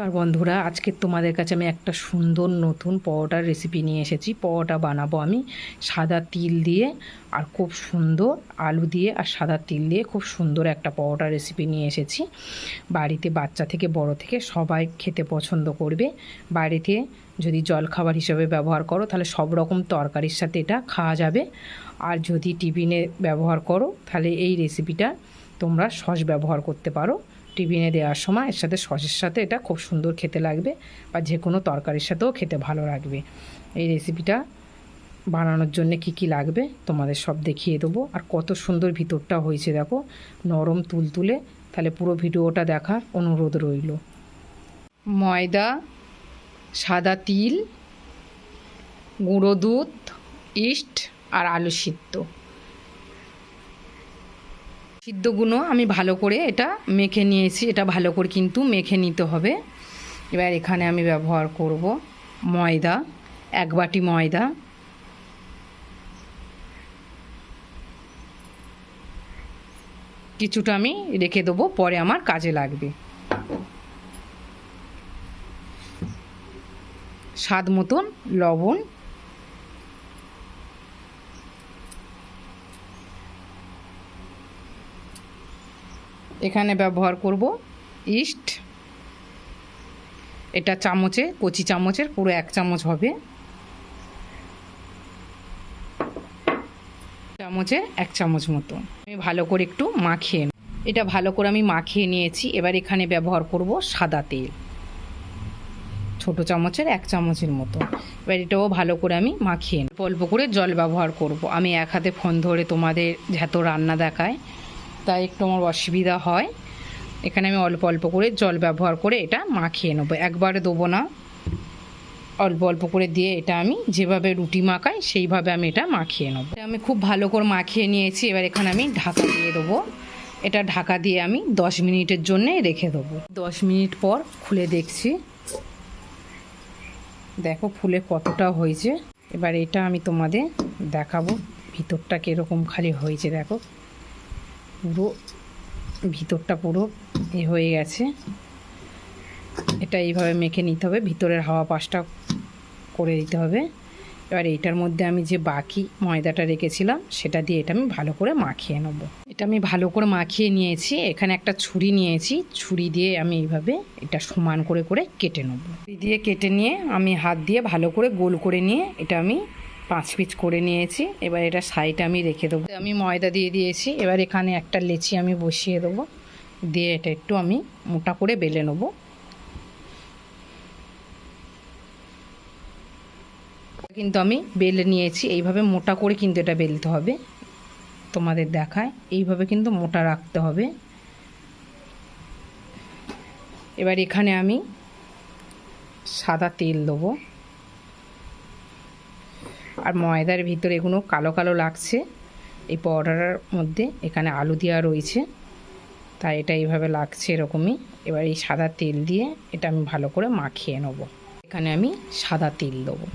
নমস্কার বন্ধুরা, আজকে তোমাদের কাছে আমি একটা সুন্দর নতুন পরোটার রেসিপি নিয়ে এসেছি। পরোটা বানাবো আমি সাদা তিল দিয়ে আর খুব সুন্দর আলু দিয়ে আর সাদা তিল দিয়ে খুব সুন্দর একটা পরোটা রেসিপি নিয়ে এসেছি। বাড়িতে বাচ্চা থেকে বড় থেকে সবাই খেতে পছন্দ করবে। বাড়িতে যদি জলখাবার হিসেবে ব্যবহার করো, তাহলে সব রকম তরকারির সাথে এটা খাওয়া যাবে। আর যদি টিফিনে ব্যবহার করো, তাহলে এই রেসিপিটা তোমরা সস ব্যবহার করতে পারো। টিফিনে দেওয়ার সময় এর সাথে সসের সাথে এটা খুব সুন্দর খেতে লাগবে বা যে কোনো তরকারির সাথেও খেতে ভালো লাগবে। এই রেসিপিটা বানানোর জন্য কি কি লাগবে তোমাদের সব দেখিয়ে দেবো। আর কত সুন্দর ভিতরটা হয়েছে দেখো, নরম তুলতুলে। তাহলে পুরো ভিডিওটা দেখার অনুরোধ রইল। ময়দা, সাদা তিল, গুঁড়ো দুধ, ইস্ট আর আলু সিদ্ধ। সিদ্ধগুলো আমি ভালো করে এটা মেখে নিয়েছি, এটা ভালো করে কিন্তু মেখে নিতে হবে। এবার এখানে আমি ব্যবহার করব ময়দা, এক বাটি ময়দা। কিছুটা আমি রেখে দেবো, পরে আমার কাজে লাগবে। স্বাদ মতন লবণ এখানে ব্যবহার করব ইস্ট। এটা চামচে, কচি চামচের, পুরো এক চামচ হবে। চামচে এক চামচ মতো। আমি ভালো করে একটু মাখিয়ে এটা ভালো করে আমি মাখিয়ে নিয়েছি। এবার এখানে ব্যবহার করব সাদা তেল। ছোট চামচের, এক চামচের মতো। এবার এটাও ভালো করে আমি মাখিয়ে। অল্প করে জল ব্যবহার করব। আমি এক হাতে ফোন ধরে তোমাদের যত রান্না দেখায় তাই একটু আমার অসুবিধা হয়। এখানে আমি অল্প অল্প করে জল ব্যবহার করে এটা মাখিয়ে নেব। একবারে দেবো না। অল্প অল্প করে দিয়ে এটা আমি যেভাবে রুটি মাখাই, সেইভাবে আমি এটা মাখিয়ে নেব। আমি খুব ভালো করে মাখিয়ে নিয়েছি। এবার এখানে আমি ঢাকা দিয়ে দেবো। এটা ঢাকা দিয়ে আমি দশ মিনিটের জন্যে রেখে দেবো। দশ মিনিট পর খুলে দেখছি। দেখো ফুলে কতটা হয়েছে। এবার এটা আমি তোমাদের দেখাবো। ভিতরটা কীরকম খালি হয়েছে দেখো। পুরো ভিতরটা পুরো এ হয়ে গেছে। এটা এইভাবে মেখে নিতে হবে, ভিতরের হাওয়া পাশটা করে দিতে হবে। এবার এইটার মধ্যে আমি যে বাকি ময়দাটা রেখেছিলাম, সেটা দিয়ে এটা আমি ভালো করে মাখিয়ে নেব। এটা আমি ভালো করে মাখিয়ে নিয়েছি, এখানে একটা ছুরি নিয়েছি, ছুরি দিয়ে আমি এইভাবে এটা সমান করে করে কেটে নেব। দিয়ে কেটে নিয়ে আমি হাত দিয়ে ভালো করে গোল করে নিয়ে এটা আমি পাঁচ পিচ করে নিয়েছি। এবার এটা সাইডে আমি রেখে দেবো। আমি ময়দা দিয়ে দিয়েছি। এবার এখানে একটা লেচি আমি বসিয়ে দেবো। দিয়ে এটা একটু আমি মোটা করে বেলে নেব। কিন্তু আমি বেলে নিয়েছি। এইভাবে মোটা করে কিন্তু এটা বেলতে হবে। তোমাদের দেখায়। এইভাবে কিন্তু মোটা রাখতে হবে। এবার এখানে আমি সাদা তেল দেবো। আর ময়দার ভিতরে এগুলো কালো কালো লাগছে। এই পাউডারের মধ্যে এখানে আলু দেওয়া রয়েছে। তাই এটা এইভাবে লাগছে এরকমই। এবার এই সাদা তেল দিয়ে এটা আমি ভালো করে মাখিয়ে নেব। এখানে আমি সাদা তেল দেবো।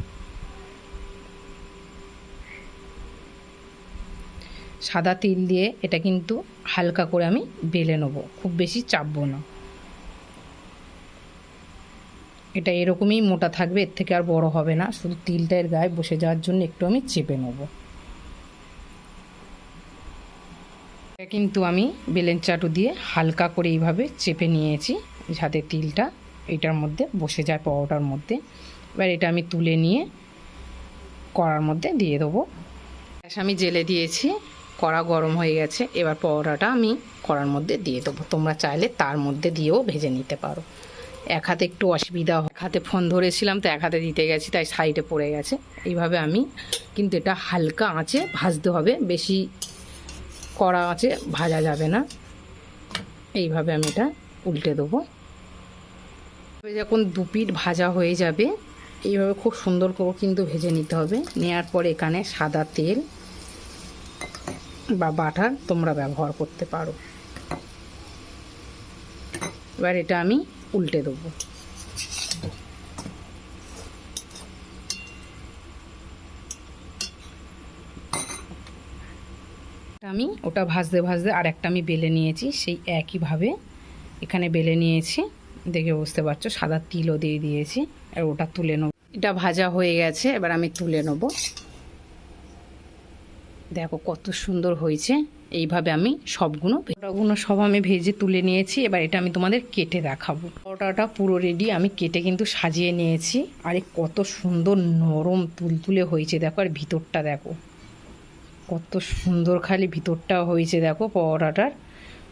সাদা তিল দিয়ে এটা কিন্তু হালকা করে আমি বেলে নেব। খুব বেশি চাপবো না। এটা এরকমই মোটা থাকবে, এর থেকে আর বড় হবে না। শুধু তিলটা এর গায়ে বসে যাওয়ার জন্য একটু আমি চেপে নেব। এটা কিন্তু আমি বেলেন চাটু দিয়ে হালকা করে এইভাবে চেপে নিয়েছি, যাতে তিলটা এটার মধ্যে বসে যায় পাওয়াটার মধ্যে। এবার এটা আমি তুলে নিয়ে কড়ার মধ্যে দিয়ে দেবো। আমি জেলে দিয়েছি, কড়া গরম হয়ে গেছে, এবার পরোটাটা আমি কড়ার মধ্যে দিয়ে দেবো। তোমরা চাইলে তার মধ্যে দিয়েও ভেজে নিতে পারো। এক হাতে একটু অসুবিধা এক হাতে ফোন ধরেছিলাম, তো এক হাতে দিতে গেছি, তাই সাইডে পড়ে গেছে। এইভাবে আমি কিন্তু এটা হালকা আঁচে ভাজতে হবে, বেশি কড়া আঁচে ভাজা যাবে না। এইভাবে আমি এটা উল্টে দেবো। যখন দুপিট ভাজা হয়ে যাবে, এইভাবে খুব সুন্দর করে কিন্তু ভেজে নিতে হবে। নেওয়ার পর এখানে সাদা তেল বা বাটার তোমরা ব্যবহার করতে পারো। এবার এটা আমি উল্টে দেবো। আমি ওটা ভাজতে ভাজতে আর একটা আমি বেলে নিয়েছি, সেই একইভাবে এখানে বেলে নিয়েছি। দেখে বুঝতে পারছ, সাদা তিলও দিয়ে দিয়েছি, আর ওটা তুলে নেব। এটা ভাজা হয়ে গেছে, এবার আমি তুলে নেব। দেখো কত সুন্দর হয়েছে। এইভাবে আমি সবগুলো পরোটাগুলো সব আমি ভেজে তুলে নিয়েছি। এবার এটা আমি তোমাদের কেটে দেখাবো। পরোটাটা পুরো রেডি আমি কেটে কিন্তু সাজিয়ে নিয়েছি। আরে কত সুন্দর নরম তুলতুলে হয়েছে, দেখো, আর ভিতরটা দেখো। কত সুন্দর খালি ভিতরটা হয়েছে, দেখো, পরোটাটার।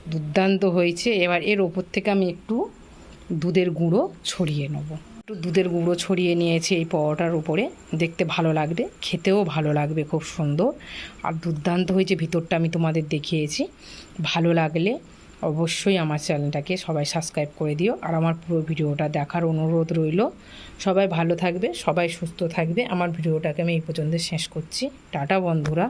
দুর্দান্ত হয়েছে। এবার এর ওপর থেকে আমি একটু দুধের গুঁড়ো ছড়িয়ে নেব। একটু দুধের গুঁড়ো ছড়িয়ে নিয়েছি এই পরোটার উপরে। দেখতে ভালো লাগবে, খেতেও ভালো লাগবে, খুব সুন্দর। আর দুর্দান্ত হয়েছে ভিতরটা, আমি তোমাদের দেখিয়েছি। ভালো লাগলে অবশ্যই আমার চ্যানেলটাকে সবাই সাবস্ক্রাইব করে দিও। আর আমার পুরো ভিডিওটা দেখার অনুরোধ রইল। সবাই ভালো থাকবে, সবাই সুস্থ থাকবে। আমার ভিডিওটাকে আমি এই পর্যন্ত শেষ করছি। টাটা বন্ধুরা।